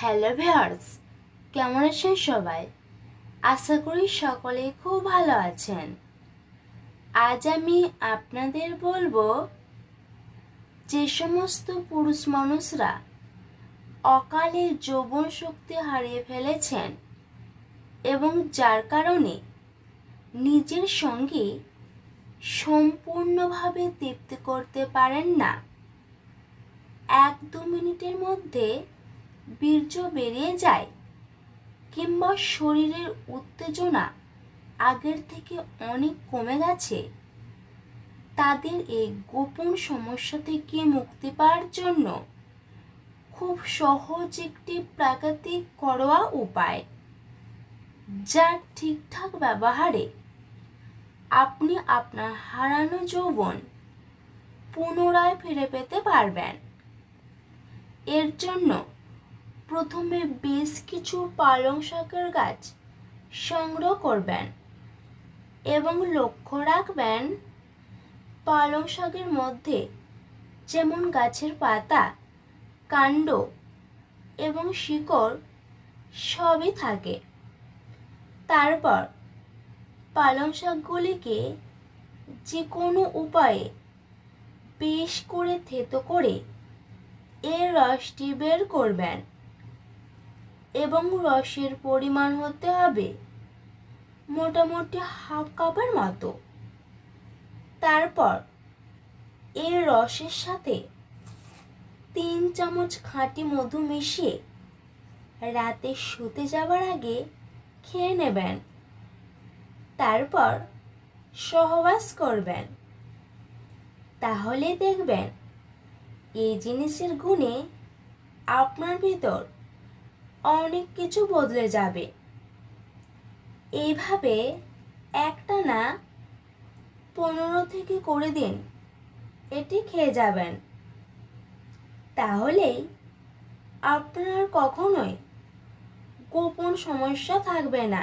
Hello viewers, কেমন আছেন সবাই? আশা করি সকলে খুব ভালো আছেন। আজ আমি আপনাদের বলব যে সমস্ত পুরুষ মানুষরা অকালে যৌবন শক্তি হারিয়ে ফেলেছেন এবং যার কারণে নিজের সঙ্গে সম্পূর্ণভাবে তৃপ্তি করতে পারেন না। এক দু মিনিটের মধ্যে বীর্য বেরিয়ে যায় কিংবা শরীরের উত্তেজনা আগের থেকে অনেক কমে গেছে। তাদের এই গোপন সমস্যা থেকে মুক্তি পাওয়ার জন্য খুব সহজ একটি প্রাকৃতিক ঘরোয়া উপায়, যার ঠিকঠাক ব্যবহারে আপনি আপনার হারানো যৌবন পুনরায় ফিরে পেতে পারবেন। এর জন্য প্রথমে বেশ কিছু পালং শাকের গাছ সংগ্রহ করবেন এবং লক্ষ্য রাখবেন পালং শাকের মধ্যে যেমন গাছের পাতা, কাণ্ড এবং শিকড় সবই থাকে। তারপর পালং শাকগুলিকে যে কোনো উপায়ে বেশ করে থেতো করে এর রসটি বের করবেন। এবং রসের পরিমাণ হতে হবে মোটামুটি হাফ কাপের মতো। তারপর এর রসের সাথে তিন চামচ খাঁটি মধু মিশিয়ে রাতে শুতে যাবার আগে খেয়ে নেবেন। তারপর সহবাস করবেন। তাহলে দেখবেন এই জিনিসের গুণে আপনার ভিতর অনেক কিছু বদলে যাবে। এইভাবে একটা না পনেরো থেকে করে দিন এটি খেয়ে যাবেন। তাহলেই আপনার কখনোই গোপন সমস্যা থাকবে না।